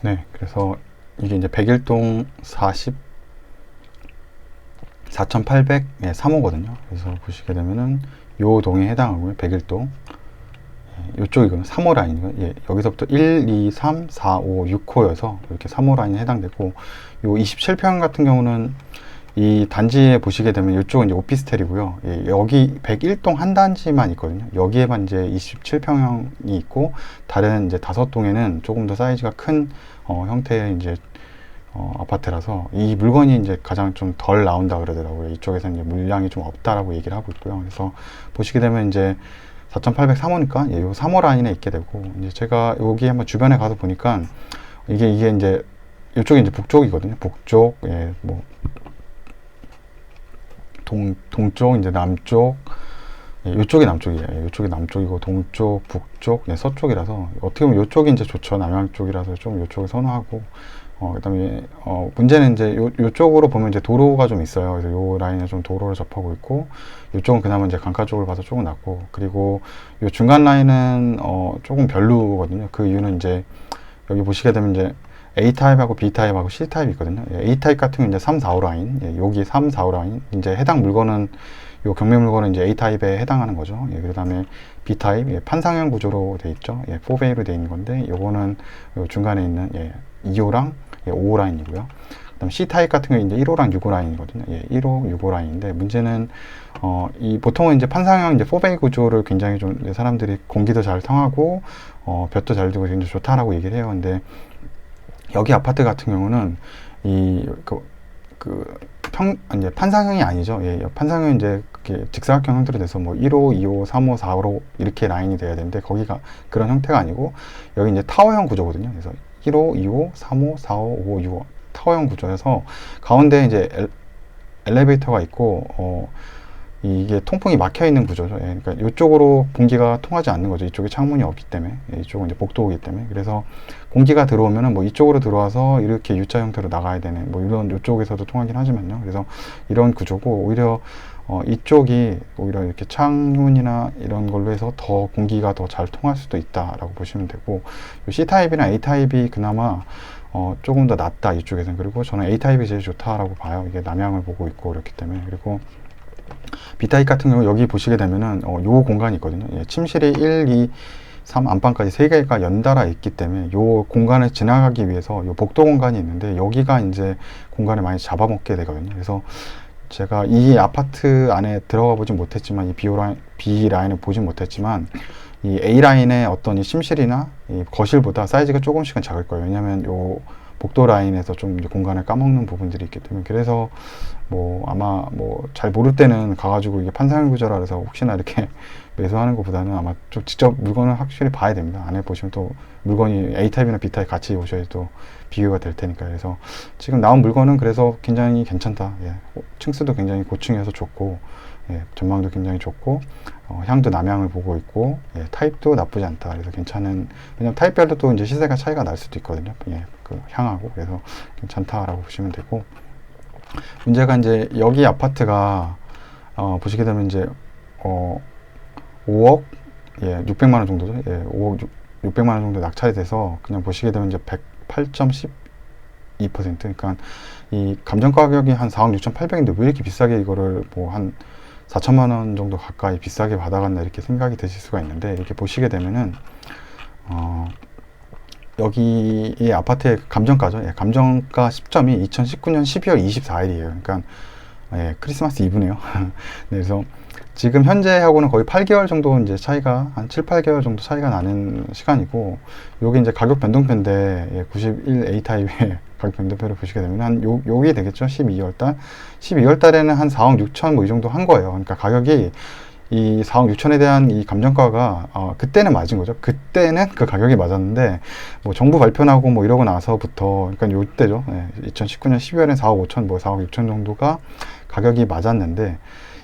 네, 그래서 이게 이제 백일동 40 4,800 예, 3호거든요. 그래서 보시게 되면은 요 동에 해당하고요. 백일동 예, 요쪽이거든요. 3호 라인이고 예, 여기서부터 1, 2, 3, 4, 5, 6호여서 이렇게 3호 라인에 해당되고 요 27평 같은 경우는 이 단지에 보시게 되면 이쪽은 이제 오피스텔이고요. 예, 여기 101동 한 단지만 있거든요. 여기에만 이제 27평형이 있고 다른 이제 다섯 동에는 조금 더 사이즈가 큰 어, 형태의 이제 어, 아파트라서 이 물건이 이제 가장 좀 덜 나온다 그러더라고요. 이쪽에서는 이제 물량이 좀 없다라고 얘기를 하고 있고요. 그래서 보시게 되면 이제 4,803호니까 예, 요 3호 라인에 있게 되고 이제 제가 여기 한번 주변에 가서 보니까 이게 이게 이제 이쪽이 이제 북쪽이거든요. 북쪽 예, 뭐 동, 동쪽, 이제 남쪽, 예, 이쪽이 남쪽이에요. 예, 이쪽이 남쪽이고, 동쪽, 북쪽, 예, 서쪽이라서, 어떻게 보면 이쪽이 이제 좋죠. 남양 쪽이라서 좀 이쪽을 선호하고, 어, 그 다음에, 어, 문제는 이제 요, 요쪽으로 보면 이제 도로가 좀 있어요. 그래서 요 라인에 좀 도로를 접하고 있고, 요쪽은 그나마 이제 강가 쪽을 봐서 조금 낫고, 그리고 요 중간 라인은, 어, 조금 별로거든요. 그 이유는 이제, 여기 보시게 되면 이제, A타입하고 B타입하고 C타입이 있거든요. 예, A타입 같은 경우는 이제 3, 4, 5 라인, 예, 여기 3, 4, 5 라인, 이제 해당 물건은, 요 경매 물건은 이제 A타입에 해당하는 거죠. 예, 그 다음에 B타입, 예, 판상형 구조로 돼 있죠. 예, 4베이로 돼 있는 건데, 요거는 요 중간에 있는, 예, 2호랑 예, 5호 라인이고요. 그 다음 C타입 같은 경우는 이제 1호랑 6호 라인이거든요. 예, 1호, 6호 라인인데, 문제는, 어, 이, 보통은 이제 판상형 이제 4베이 구조를 굉장히 좀 사람들이 공기도 잘 통하고, 어, 볕도 잘 들고 굉장히 좋다라고 얘기를 해요. 근데, 여기 아파트 같은 경우는 이그 그 평 이제 판상형이 아니죠. 예, 판상형 이제 그게 직사각형 형태로 돼서 뭐 1호, 2호, 3호, 4호 이렇게 라인이 돼야 되는데 거기가 그런 형태가 아니고 여기 이제 타워형 구조거든요. 그래서 1호, 2호, 3호, 4호, 5호, 6호 타워형 구조여서 가운데 이제 엘, 엘리베이터가 있고 어 이게 통풍이 막혀 있는 구조죠. 예, 그러니까 이쪽으로 공기가 통하지 않는 거죠. 이쪽에 창문이 없기 때문에 예, 이쪽은 이제 복도이기 때문에 그래서 공기가 들어오면은 뭐 이쪽으로 들어와서 이렇게 U자 형태로 나가야 되는 뭐 이런 이쪽에서도 통하긴 하지만요. 그래서 이런 구조고 오히려 어, 이쪽이 오히려 이렇게 창문이나 이런 걸로 해서 더 공기가 더 잘 통할 수도 있다라고 보시면 되고 C 타입이나 A 타입이 그나마 어, 조금 더 낫다 이쪽에서는 그리고 저는 A 타입이 제일 좋다라고 봐요. 이게 남향을 보고 있고 그렇기 때문에 그리고 B타입 같은 경우 여기 보시게 되면은 어, 요 공간이 있거든요. 예, 침실이 1, 2, 3 안방까지 세 개가 연달아 있기 때문에 요 공간을 지나가기 위해서 요 복도 공간이 있는데 여기가 이제 공간을 많이 잡아먹게 되거든요. 그래서 제가 이 아파트 안에 들어가 보진 못했지만 이 B 라인, B 라인을 보진 못했지만 이 A 라인의 어떤 이 침실이나 이 거실보다 사이즈가 조금씩은 작을 거예요. 왜냐하면 요 복도 라인에서 좀 공간을 까먹는 부분들이 있기 때문에 그래서 뭐 아마 뭐 잘 모를 때는 가가지고 이게 판상 구조라 그래서 혹시나 이렇게 매수하는 것보다는 아마 좀 직접 물건을 확실히 봐야 됩니다. 안에 보시면 또 물건이 A 타입이나 B 타입 같이 오셔야 또 비교가 될 테니까 그래서 지금 나온 물건은 그래서 굉장히 괜찮다. 예. 층수도 굉장히 고층이어서 좋고 예. 전망도 굉장히 좋고 어, 향도 남향을 보고 있고 예. 타입도 나쁘지 않다. 그래서 괜찮은 왜냐면 타입별로 또 이제 시세가 차이가 날 수도 있거든요. 예. 그 향하고 그래서 괜찮다라고 보시면 되고 문제가 이제 여기 아파트가 어, 보시게 되면 이제 어, 5억 예, 600만 원 정도죠. 예, 5억 6, 600만 원 정도 낙찰이 돼서 그냥 보시게 되면 이제 108.12% 그러니까 이 감정 가격이 한 4억 6,800인데 왜 이렇게 비싸게 이거를 뭐 한 4천만 원 정도 가까이 비싸게 받아갔나 이렇게 생각이 드실 수가 있는데 이렇게 보시게 되면은 어 여기 이 아파트의 감정가죠. 예, 감정가 10점이 2019년 12월 24일이에요. 그러니까 예, 크리스마스 이브네요. 네, 그래서 지금 현재하고는 거의 8개월 정도 이제 차이가 한 7, 8개월 정도 차이가 나는 시간이고 요게 이제 가격 변동표인데 예, 91A 타입의 가격 변동표를 보시게 되면 한 요, 요게 되겠죠. 12월 달. 12월 달에는 한 4억 6천 뭐 이 정도 한 거예요. 그러니까 가격이 이 4억 6천에 대한 이 감정가가 어, 그때는 맞은 거죠. 그때는 그 가격이 맞았는데 뭐 정부 발표 나고 뭐 이러고 나서부터 그러니까 요때죠. 네, 2019년 12월에 4억 5천 뭐 4억 6천 정도가 가격이 맞았는데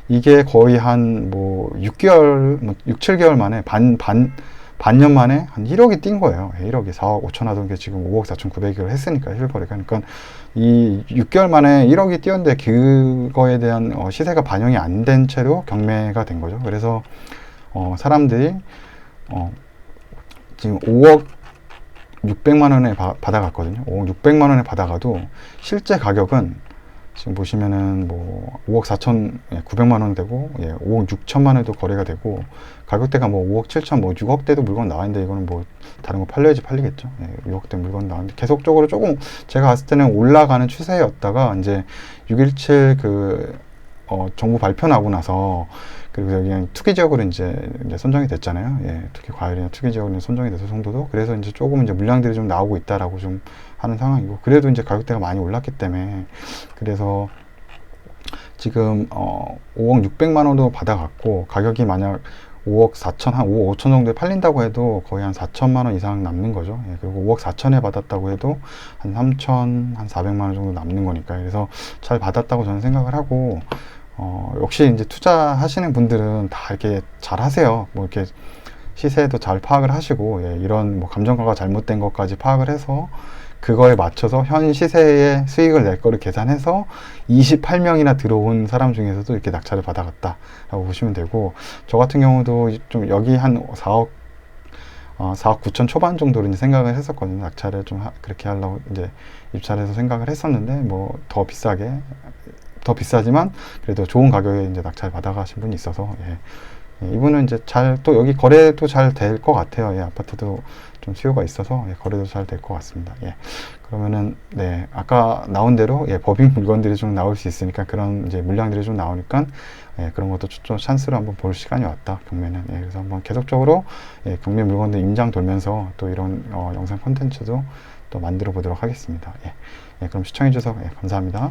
이게 거의 한 뭐 6개월 뭐 6, 7개월 만에 반 반 반년 만에 한 1억이 뛴 거예요. 1억이 4억 5천 하던 게 지금 5억 4천 9백을 했으니까 실거래가. 그러니까 이 6개월 만에 1억이 뛰었는데 그거에 대한 어, 시세가 반영이 안 된 채로 경매가 된 거죠. 그래서 어, 사람들이 어, 지금 5억 600만 원에 바- 받아갔거든요. 5억 600만 원에 받아가도 실제 가격은 지금 보시면은 뭐 5억 4천 9백만 원 되고 예, 5억 6천만 원에도 거래가 되고 가격대가 뭐 5억 7천 뭐 6억대도 물건 나왔는데 이거는 뭐 다른 거 팔려야지 팔리겠죠. 예, 6억대 물건 나왔는데 계속적으로 조금 제가 봤을 때는 올라가는 추세였다가 이제 617그 어, 정부 발표 나고 나서 그리고 여기 그냥 투기 지역으로 이제, 이제 선정이 됐잖아요. 예, 특히 과열이나 투기 지역으로 선정이 돼서 정도도 그래서 이제 조금 이제 물량들이 좀 나오고 있다라고 좀 하는 상황이고 그래도 이제 가격대가 많이 올랐기 때문에 그래서 지금 어 5억 600만 원도 받아갔고 가격이 만약 5억 4천 한 5억 5천 정도에 팔린다고 해도 거의 한 4천만 원 이상 남는 거죠. 예, 그리고 5억 4천에 받았다고 해도 한 3천 한 400만 원 정도 남는 거니까 그래서 잘 받았다고 저는 생각을 하고 어 역시 이제 투자하시는 분들은 다 이렇게 잘 하세요. 뭐 이렇게 시세도 잘 파악을 하시고 예, 이런 뭐 감정가가 잘못된 것까지 파악을 해서 그거에 맞춰서 현 시세의 수익을 낼 거를 계산해서 28명이나 들어온 사람 중에서도 이렇게 낙찰을 받아갔다라고 보시면 되고 저 같은 경우도 좀 여기 한 4억 어, 4억 9천 초반 정도로 이제 생각을 했었거든요. 낙찰을 좀 하- 그렇게 하려고 이제 입찰해서 생각을 했었는데 뭐 더 비싸게 더 비싸지만 그래도 좋은 가격에 이제 낙찰 받아가신 분이 있어서 예. 예, 이분은 이제 잘 또 여기 거래도 잘 될 것 같아요. 예, 아파트도 좀 수요가 있어서 예, 거래도 잘 될 것 같습니다. 예. 그러면은 네 아까 나온 대로 예, 법인 물건들이 좀 나올 수 있으니까 그런 이제 물량들이 좀 나오니까 예, 그런 것도 좀- 좀 찬스로 한번 볼 시간이 왔다 경매는 예, 그래서 한번 계속적으로 예, 경매 물건들 임장 돌면서 또 이런 어, 영상 콘텐츠도 또 만들어 보도록 하겠습니다. 예, 예, 그럼 시청해 주셔서 예, 감사합니다.